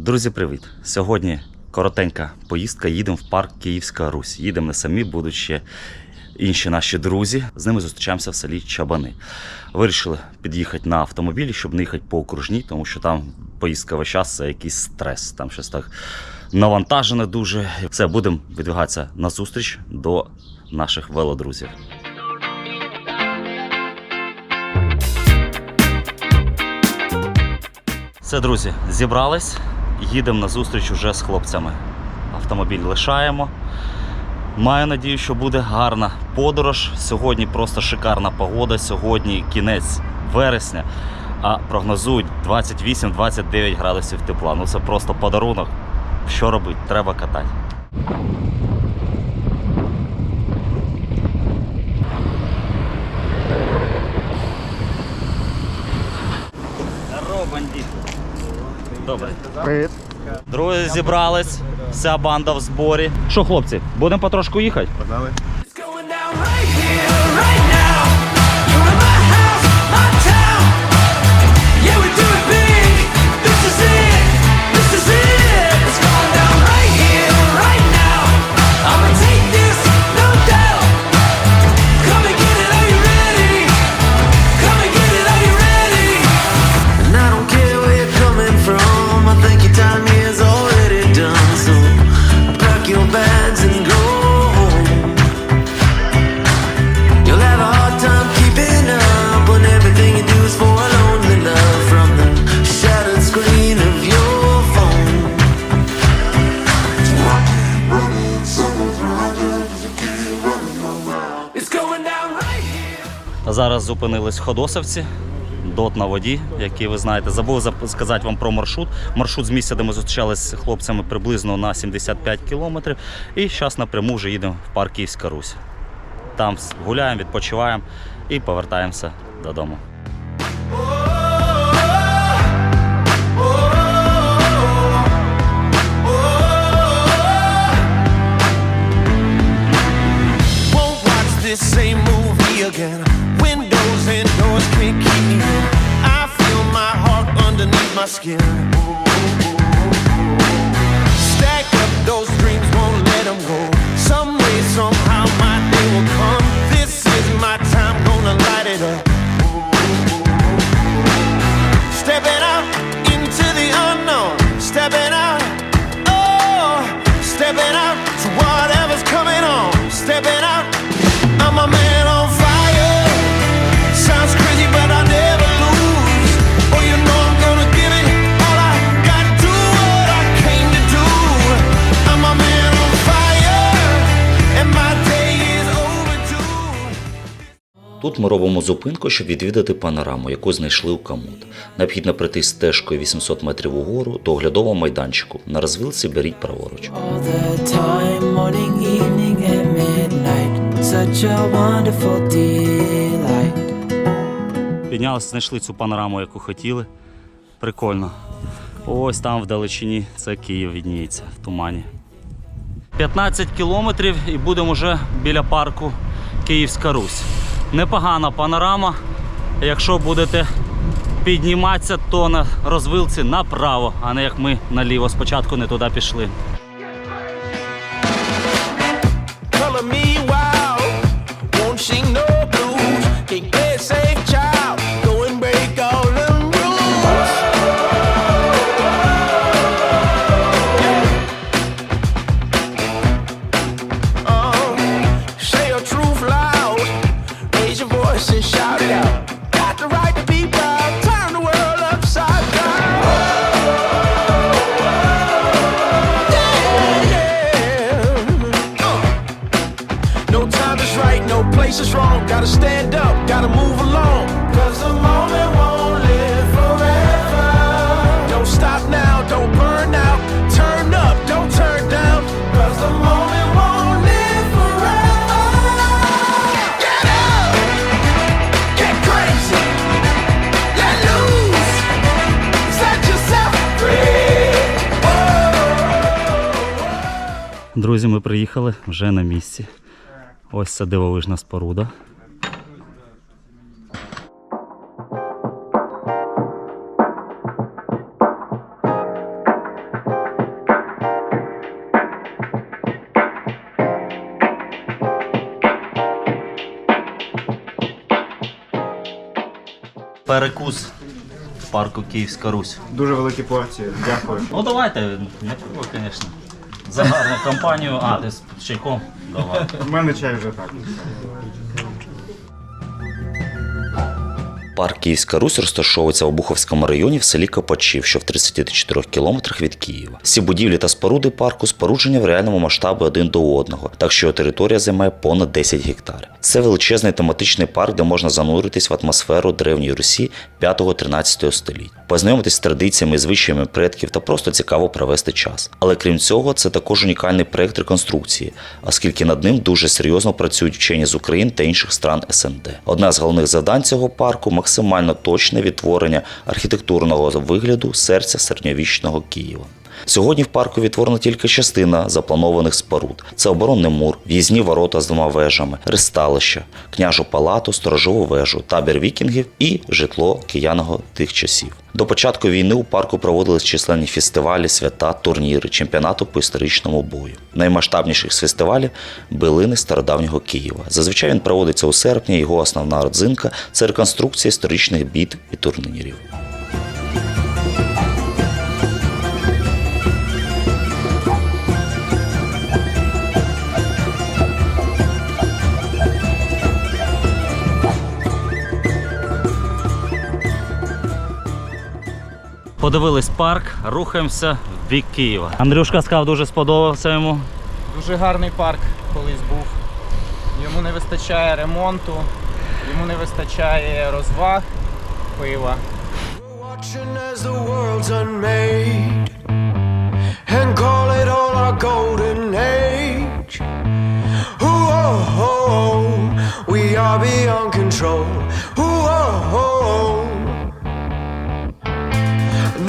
Друзі, привіт! Сьогодні коротенька поїздка. Їдемо в парк Київська Русь. Їдемо не самі, будуть ще інші наші друзі. З ними зустрічаємося в селі Чабани. Вирішили під'їхати на автомобілі, щоб не їхати по окружній, тому що там поїздка весь час це якийсь стрес. Там щось так навантажене дуже. Все, будемо відвигатися на зустріч до наших велодрузів. Все, друзі, зібрались. Їдемо на зустріч уже з хлопцями. Автомобіль лишаємо. Маю надію, що буде гарна подорож. Сьогодні просто шикарна погода. Сьогодні кінець вересня, а прогнозують 28-29 градусів тепла. Ну це просто подарунок. Що робити? Треба катати. Здорово, бандит. Добре. Привіт. Друзі зібрались, вся банда в зборі. Що, хлопці, будемо потрошку їхати? Погнали. Зараз зупинились Ходосовці. Дот на воді, який ви знаєте. Забув сказати вам про маршрут. Маршрут з місця, де ми зустрічалися з хлопцями, приблизно на 75 кілометрів. І зараз напряму вже їдемо в парк Київська Русь. Там гуляємо, відпочиваємо і повертаємося додому. Тут ми робимо зупинку, щоб відвідати панораму, яку знайшли у Камут. Необхідно прийти стежкою 800 метрів угору до оглядового майданчику. На розвилці беріть праворуч. Піднялися, знайшли цю панораму, яку хотіли. Прикольно. Ось там вдалечині це Київ відніється в тумані. 15 кілометрів і будемо вже біля парку Київська Русь. Непогана панорама. Якщо будете підніматися, то на розвилці направо, а не як ми наліво. Спочатку не туди пішли. Stand up, gotta move along. Cause the moment won't live forever. Don't stop now, don't burn out. Turn up, don't turn down. Cause the moment won't live forever. Get up, get crazy, let loose. Set yourself free. Друзі, ми приїхали вже на місці. Ось це дивовижна споруда. Перекус в парку Київська Русь. Дуже великі порції. Дякую. Ну давайте, не пиво, звісно. За гарну компанію. А, ти з чайком? Давай. У мене чай вже так. Парк Київська Русь розташовується в Буховському районі в селі Копачів, що в 34 кілометрах від Києва. Всі будівлі та споруди парку споруджені в реальному масштабі один до одного, так що його територія займає понад 10 гектарів. Це величезний тематичний парк, де можна зануритись в атмосферу древньої Русі 5-13 століть, познайомитись з традиціями звичаями предків та просто цікаво провести час. Але крім цього, це також унікальний проект реконструкції, оскільки над ним дуже серйозно працюють вчені з України та інших стран СНД. Одне з головних завдань цього парку максимально точне відтворення архітектурного вигляду серця середньовічного Києва. Сьогодні в парку відтворена тільки частина запланованих споруд: це оборонний мур, в'їзні ворота з двома вежами, ристалище, княжу палату, сторожову вежу, табір вікінгів і житло кияного тих часів. До початку війни у парку проводились численні фестивалі, свята, турніри, чемпіонату по історичному бою. Наймасштабніших з фестивалів билини стародавнього Києва. Зазвичай він проводиться у серпні. Його основна родзинка це реконструкція історичних бід і турнірів. Подивились парк, рухаємося в бік Києва. Андрюшка сказав, дуже сподобався йому. Дуже гарний парк колись був. Йому не вистачає ремонту, йому не вистачає розваг, пива. Watching as the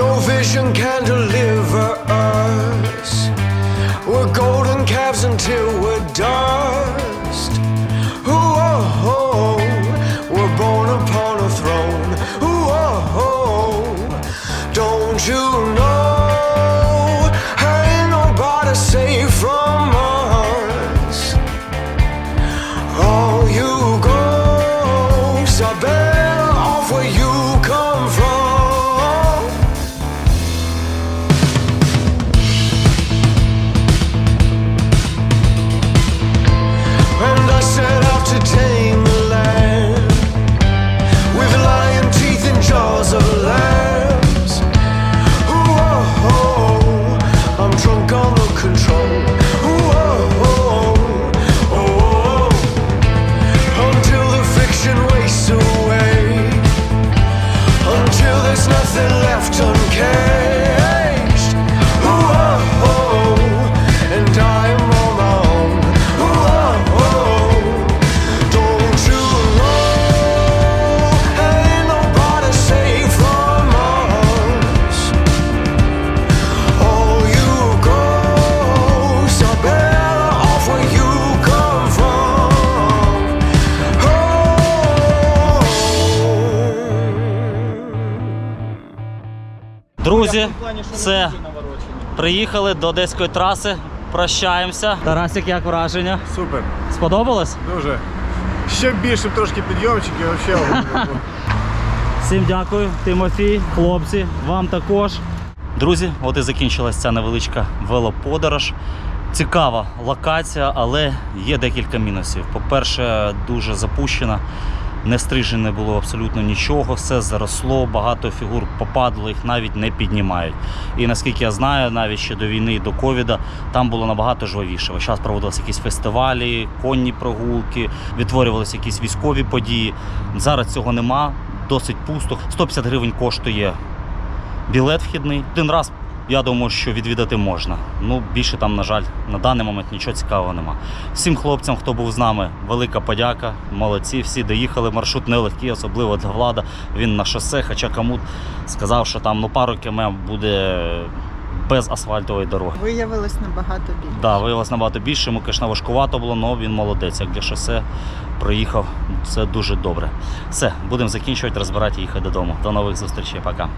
No vision can deliver все. Приїхали до Одеської траси. Прощаємося. Тарасик, як враження? Супер. Сподобалось? Дуже. Ще більше трошки підйомчиків, взагалі. Всім дякую, Тимофій, хлопці, вам також. Друзі, от і закінчилась ця невеличка велоподорож. Цікава локація, але є декілька мінусів. По-перше, дуже запущена, не стрижено не було абсолютно нічого, все заросло, багато фігур попадало, їх навіть не піднімають. І наскільки я знаю, навіть ще до війни до ковіда там було набагато жвавіше. Час проводилися якісь фестивалі, конні прогулки, відтворювалися якісь військові події. Зараз цього нема, досить пусто. 150 гривень коштує білет вхідний. Один раз я думаю, що відвідати можна. Ну, більше там, на жаль, на даний момент нічого цікавого нема. Всім хлопцям, хто був з нами, велика подяка. Молодці, всі доїхали. Маршрут нелегкий, особливо для влада. Він на шосе, хоча Камут сказав, що там ну, пару км буде без асфальтової дороги. Виявилось набагато більше. Да, виявилось набагато більше. Йому, звісно, важкувато було, але він молодець. Як для шосе проїхав, це дуже добре. Все, будемо закінчувати, розбирати і їхати додому. До нових зустрічей. Пока.